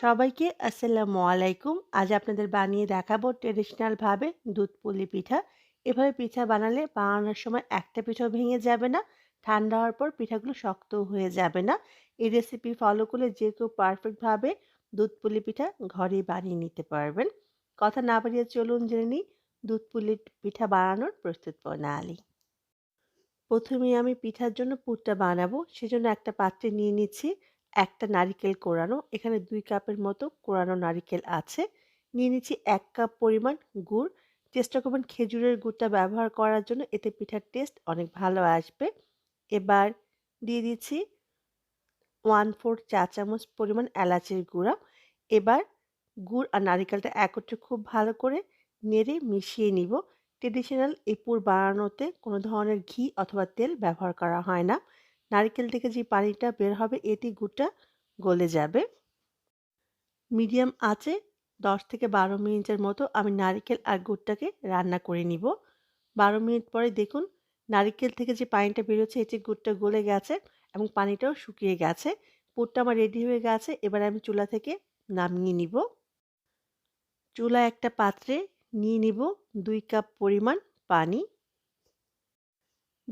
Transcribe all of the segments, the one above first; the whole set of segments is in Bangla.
সবাইকে আসসালামু আলাইকুম। আজ আপনাদের বানিয়ে দেখাবো ট্র্যাডিশনাল ভাবে দুধ পুলি পিঠা। এভাবে পিঠা বানালে বানানোর সময় একটা পিঠাও ভেঙে যাবে না। ঠান্ডা হওয়ার পর পিঠাগুলো শক্তও হয়ে যাবে না। এই রেসিপি ফলো করলে যে কেউ পারফেক্ট ভাবে দুধ পুলি পিঠা ঘরে বানিয়ে নিতে পারবেন। কথা না বাড়িয়ে চলুন জেনে নিই দুধ পুলি পিঠা বানানোর প্রস্তুত প্রণালী। প্রথমে আমি পিঠার জন্য পুরটা বানাবো। সেজন্য একটা পাত্রে নিয়ে নিচ্ছি একটা নারিকেল কোরানো। এখানে দুই কাপের মতো কোরানো নারিকেল আছে। নিয়ে নিচ্ছি এক কাপ পরিমাণ গুড়। চেষ্টা করবেন খেজুরের গুড়টা ব্যবহার করার জন্য এতে পিঠার টেস্ট অনেক ভালো আসবে। এবার দিয়ে দিচ্ছি 1/4 চা চামচ পরিমাণ এলাচের গুঁড়া। এবার গুড় আর নারিকেলটা একত্রে খুব ভালো করে নেড়ে মিশিয়ে নিব। ট্রেডিশনাল এই পুর বানানোতে কোনো ধরনের ঘি অথবা তেল ব্যবহার করা হয় না। নারিকেল থেকে যে পানিটা বের হবে এটি গুড়টা গলে যাবে। মিডিয়াম আঁচে দশ থেকে বারো মিনিটের মতো আমি নারিকেল আর গুড়টাকে রান্না করে নিব। বারো মিনিট পরে দেখুন, নারিকেল থেকে যে পানিটা বেরোচ্ছে এটি গুড়টা গলে গেছে এবং পানিটাও শুকিয়ে গেছে। পুরটা আমার রেডি হয়ে গেছে, এবার আমি চুলা থেকে নামিয়ে নিব। চুলা একটা পাত্রে নিয়ে নিব দুই কাপ পরিমাণ পানি।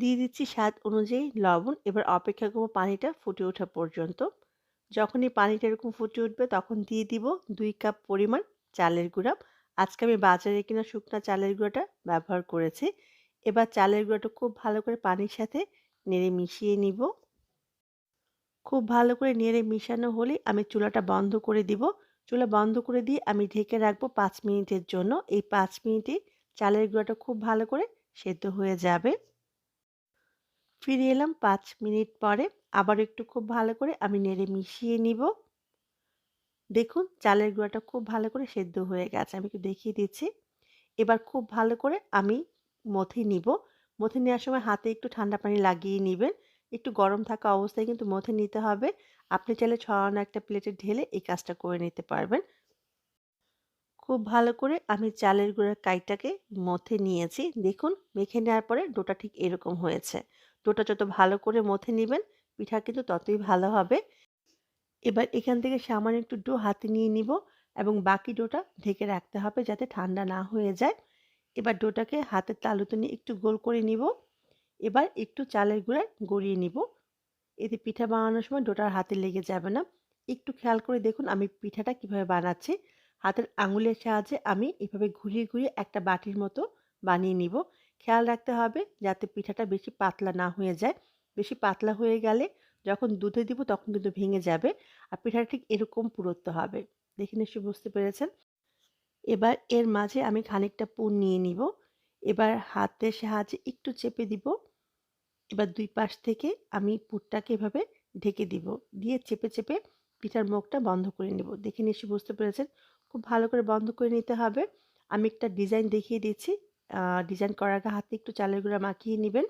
দিয়ে দিচ্ছি স্বাদ অনুযায়ী লবণ। এবার অপেক্ষা করব পানিটা ফুটে ওঠা পর্যন্ত। যখনই পানিটা এরকম ফুটে উঠবে তখন দিয়ে দিব দুই কাপ পরিমাণ চালের গুঁড়া। আজকে আমি বাজারে কিনা শুকনো চালের গুঁড়াটা ব্যবহার করেছি। এবার চালের গুঁড়াটা খুব ভালো করে পানির সাথে নেড়ে মিশিয়ে নিব। খুব ভালো করে নেড়ে মিশানো হলে আমি চুলাটা বন্ধ করে দিব। চুলা বন্ধ করে দিয়ে আমি ঢেকে রাখব পাঁচ মিনিটের জন্য। এই পাঁচ মিনিটে চালের গুঁড়াটা খুব ভালো করে সেদ্ধ হয়ে যাবে। ফিরে এলাম পাঁচ মিনিট পরে। আবার একটু খুব ভালো করে আমি নেড়ে মিশিয়ে নিব। দেখুন, চালের গুঁড়াটা খুব ভালো করে সেদ্ধ হয়ে গেছে, আমি একটু দেখিয়ে দিচ্ছি। এবার খুব ভালো করে আমি মথে নিব। মথে নেওয়ার সময় হাতে একটু ঠান্ডা পানি লাগিয়ে নেবেন। একটু গরম থাকা অবস্থায় কিন্তু মথে নিতে হবে। আপনি চাইলে ছড়ানো একটা প্লেটে ঢেলে এই কাজটা করে নিতে পারবেন। খুব ভালো করে আমি চালের গুঁড়ার কাইটাকে মথে নিয়েছি। দেখুন, মেখে নেওয়ার পরে ডোটা ঠিক এরকম হয়েছে। ডোটা যত ভালো করে মথে নেবেন, পিঠা কিন্তু ততই ভালো হবে। এবার এখান থেকে সামান্য একটু ডো হাতে নিয়ে নিব এবং বাকি ডোটা ঢেকে রাখতে হবে যাতে ঠান্ডা না হয়ে যায়। এবার ডোটাকে হাতের তালুতে নিয়ে একটু গোল করে নিব। এবার একটু চালের গুঁড়ায় গড়িয়ে নিব। এতে পিঠা বানানোর সময় ডোটার হাতে লেগে যাবে না। একটু খেয়াল করে দেখুন আমি পিঠাটা কীভাবে বানাচ্ছি। হাতের আঙুলের সাহায্যে আমি এভাবে ঘুরিয়ে ঘুরিয়ে একটা বাটির মতো বানিয়ে নিব। খেয়াল রাখতে হবে যাতে পিঠাটা বেশি পাতলা না হয়ে যায়। বেশি পাতলা হয়ে গেলে যখন দুধে দিব তখন কিন্তু ভেঙে যাবে আর পিঠাটা ঠিক এরকম পুরোত্ব হবে। দেখে নিশ্চয়ই বুঝতে পেরেছেন? এবার এর মাঝে আমি খানিকটা পুর নিয়ে নিব। এবার হাতের সাহায্যে একটু চেপে দিব। এবার দুই পাশ থেকে আমি পুরটাকে এভাবে ঢেকে দিব। দিয়ে চেপে চেপে পিঠার মুখটা বন্ধ করে নেব। দেখে নিশ্চয়ই বুঝতে পেরেছেন। খুব ভালো করে বন্ধ করে নিতে হবে। আমি একটা ডিজাইন দেখিয়ে দিচ্ছি। ডিজাইন করার আগে হাতে একটু চালের গুঁড়া মাখিয়ে নেবেন।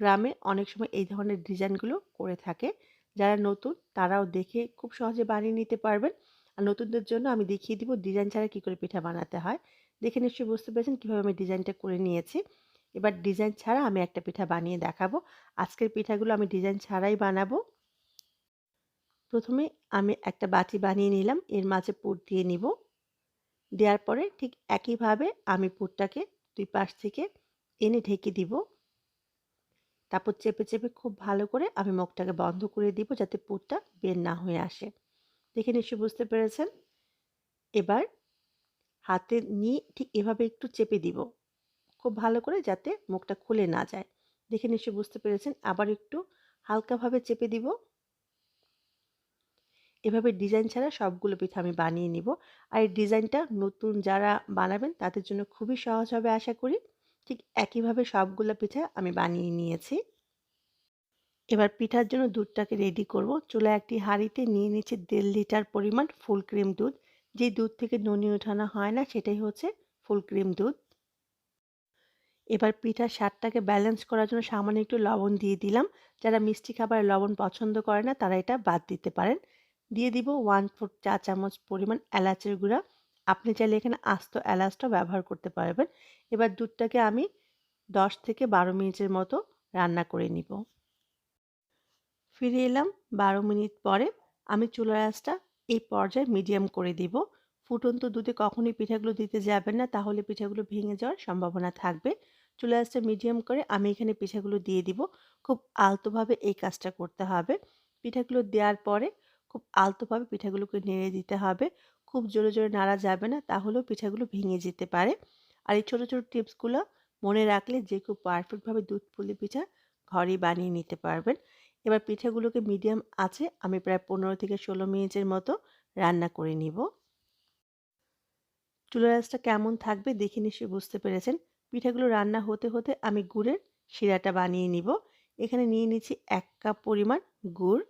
গ্রামে অনেক সময় এই ধরনের ডিজাইনগুলো করে থাকে। যারা নতুন, তারাও দেখে খুব সহজে বানিয়ে নিতে পারবেন। আর নতুনদের জন্য আমি দেখিয়ে দিব ডিজাইন ছাড়া কী করে পিঠা বানাতে হয়। দেখে নিশ্চয়ই বুঝতে পেরেছেন কীভাবে আমি ডিজাইনটা করে নিয়েছি। এবার ডিজাইন ছাড়া আমি একটা পিঠা বানিয়ে দেখাবো। আজকের পিঠাগুলো আমি ডিজাইন ছাড়াই বানাবো। প্রথমে আমি একটা বাটি বানিয়ে নিলাম, এর মাঝে পুর দিয়ে নিব। দেওয়ার পরে ঠিক একইভাবে আমি পুরটাকে দুই পাশ থেকে এনে ঢেকে দিব। তারপর চেপে চেপে খুব ভালো করে আমি মুখটাকে বন্ধ করে দিব যাতে পুরটা বের না হয়ে আসে। দেখে নিশ্চয়ই বুঝতে পেরেছেন? এবার হাতে নিয়ে ঠিক এভাবে একটু চেপে দিব। খুব ভালো করে যাতে মুখটা খুলে না যায়। দেখে নিশ্চয়ই বুঝতে পেরেছেন? আবার একটু হালকাভাবে চেপে দিব। এভাবে ডিজাইন ছাড়া সবগুলো পিঠা আমি বানিয়ে নিব। আর এই ডিজাইনটা নতুন যারা বানাবেন, তাদের জন্য খুবই সহজ হবে আশা করি। ঠিক একইভাবে সবগুলো পিঠা আমি বানিয়ে নিয়েছি। এবার পিঠার জন্য দুধটাকে রেডি করব। চুলা একটি হাঁড়িতে নিয়ে নিচ্ছে দেড় লিটার পরিমাণ ফুল ক্রিম দুধ। যে দুধ থেকে ননি ওঠানো হয় না, সেটাই হচ্ছে ফুল ক্রিম দুধ। এবার পিঠার স্বাদটাকে ব্যালেন্স করার জন্য সামান্য একটু লবণ দিয়ে দিলাম। যারা মিষ্টি খাবার লবণ পছন্দ করে না, তারা এটা বাদ দিতে পারেন। দিয়ে দিব ওয়ান ফোর চা চামচ পরিমাণ এলাচের গুঁড়া। আপনি চাইলে এখানে আস্ত এলাচটাও ব্যবহার করতে পারবেন। এবার দুধটাকে আমি দশ থেকে বারো মিনিটের মতো রান্না করে নিব। ফিরে এলাম বারো মিনিট পরে আমি চুলার আঁচটা এই পর্যায়ে মিডিয়াম করে দিব। ফুটন্ত দুধে কখনোই পিঠাগুলো দিতে যাবেন না, তাহলে পিঠাগুলো ভেঙে যাওয়ার সম্ভাবনা থাকবে। চুলা আঁচটা মিডিয়াম করে আমি এখানে পিঠাগুলো দিয়ে দিব। খুব আলতোভাবে এই কাজটা করতে হবে। পিঠাগুলো দেওয়ার পরে খুব আলতোভাবে পিঠাগুলোকে নেড়ে দিতে হবে। খুব জোরে জোরে নাড়া যাবে না, তাহলেও পিঠাগুলো ভেঙে যেতে পারে। আর এই ছোটো ছোটো টিপসগুলো মনে রাখলে যে খুব পারফেক্টভাবে দুধ পুলি পিঠা ঘরেই বানিয়ে নিতে পারবেন। এবার পিঠাগুলোকে মিডিয়াম আছে, আমি প্রায় পনেরো থেকে ষোলো মিনিটের মতো রান্না করে নিব। চুলার আঁচটা কেমন থাকবে দেখে নিশ্চয়ই বুঝতে পেরেছেন। পিঠাগুলো রান্না হতে হতে আমি গুড়ের শিরাটা বানিয়ে নিব। এখানে নিয়ে নিচ্ছি এক কাপ পরিমাণ গুড়।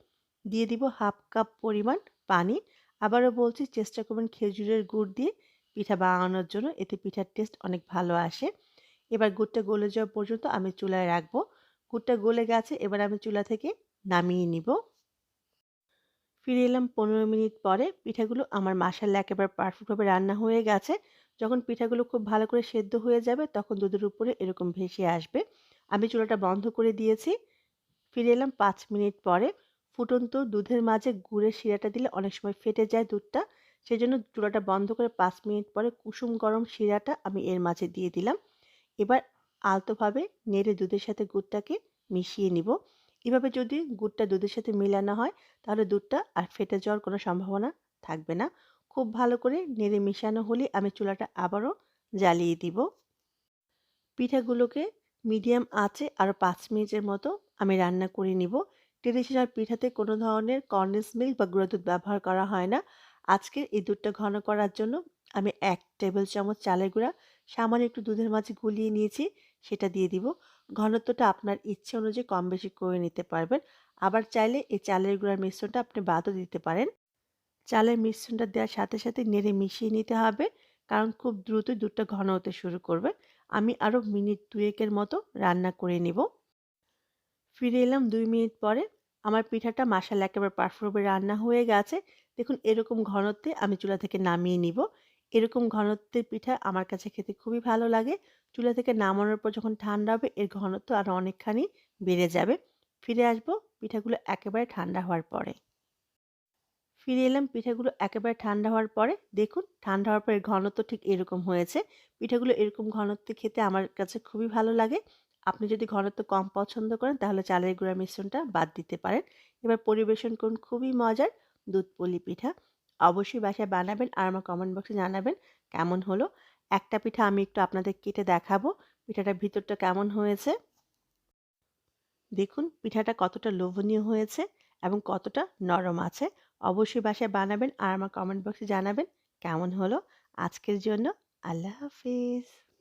দিয়ে দিব হাফ কাপ পরিমাণ পানি। আবারও বলছি, চেষ্টা করবেন খেজুরের গুড় দিয়ে পিঠা বানানোর জন্য। এতে পিঠার টেস্ট অনেক ভালো আসে। এবার গুড়টা গলে যাওয়া পর্যন্ত আমি চুলায় রাখব। গুড়টা গলে গেছে, এবার আমি চুলা থেকে নামিয়ে নিব। ফিরে এলাম পনেরো মিনিট পরে। পিঠাগুলো আমার মাসাল্লা একেবারে পারফেক্টভাবে রান্না হয়ে গেছে। যখন পিঠাগুলো খুব ভালো করে সেদ্ধ হয়ে যাবে, তখন দুধের উপরে এরকম ভেসে আসবে। আমি চুলাটা বন্ধ করে দিয়েছি। ফিরে এলাম পাঁচ মিনিট পরে। ফুটন্ত দুধের মাঝে গুড়ের শিরাটা দিলে অনেক সময় ফেটে যায় দুধটা। সেই জন্য চুলাটা বন্ধ করে পাঁচ মিনিট পরে কুসুম গরম শিরাটা আমি এর মাঝে দিয়ে দিলাম। এবার আলতোভাবে নেড়ে দুধের সাথে গুড়টাকে মিশিয়ে নিব। এভাবে যদি গুড়টা দুধের সাথে মেলানো হয়, তাহলে দুধটা আর ফেটে যাওয়ার কোনো সম্ভাবনা থাকবে না। খুব ভালো করে নেড়ে মিশানো হলে আমি চুলাটা আবারও জ্বালিয়ে দিব। পিঠাগুলোকে মিডিয়াম আঁচে আরও পাঁচ মিনিটের মতো আমি রান্না করে নিব। ট্রেডিশনাল পিঠাতে কোনো ধরনের কর্নেস মিল্ক বা গুঁড়ো দুধ ব্যবহার করা হয় না। আজকের এই দুধটা ঘন করার জন্য আমি এক টেবিল চামচ চালের গুঁড়া, সামান্য একটু দুধের মাঝে গুলিয়ে নিয়েছি, সেটা দিয়ে দিব। ঘনত্বটা আপনার ইচ্ছে অনুযায়ী কম বেশি করে নিতে পারবেন। আবার চাইলে এই চালের গুঁড়ার মিশ্রণটা আপনি বাদও দিতে পারেন। চালের মিশ্রণটা দেওয়ার সাথে সাথে নেড়ে মিশিয়ে নিতে হবে, কারণ খুব দ্রুতই দুধটা ঘন হতে শুরু করবে। আমি আরও মিনিট দুয়েকের মতো রান্না করে নিব। ফিরে এলাম দুই মিনিট পরে। আমার পিঠাটা মাসাল একেবারে পারফেক্টভাবে রান্না হয়ে গেছে। দেখুন, এরকম ঘনত্বে আমি চুলা থেকে নামিয়ে নিব। এরকম ঘনত্বের পিঠা আমার কাছে খেতে খুবই ভালো লাগে। চুলা থেকে নামানোর পর যখন ঠান্ডা হবে, এর ঘনত্ব আরও অনেকখানি বেড়ে যাবে। ফিরে আসব পিঠাগুলো একেবারে ঠান্ডা হওয়ার পরে। ফিরে এলাম পিঠাগুলো একেবারে ঠান্ডা হওয়ার পরে। দেখুন, ঠান্ডা হওয়ার পরে ঘনত্ব ঠিক এরকম হয়েছে। পিঠাগুলো এরকম ঘনত্বে খেতে আমার কাছে খুবই ভালো লাগে। আপনি যদি ঘনত্ব কম পছন্দ করেন, তাহলে চালের গুঁড়া মিশ্রণটা বাদ দিতে পারেন। এবার পরিবেশন করুন, খুবই মজার। দুধ, পলি পিঠা। অবশ্যই বাসায় বানাবেন আর আমার কমেন্ট বক্সে জানাবেন কেমন হলো। একটা পিঠা আমি একটু আপনাদের কেটে দেখাবো পিঠাটার ভিতরটা কেমন হয়েছে। দেখুন, পিঠাটা কতটা লোভনীয় হয়েছে এবং কতটা নরম আছে। অবশ্যই বাসায় বানাবেন আর আমার কমেন্ট বক্সে জানাবেন কেমন হলো। আজকের জন্য আল্লাহ হাফিজ।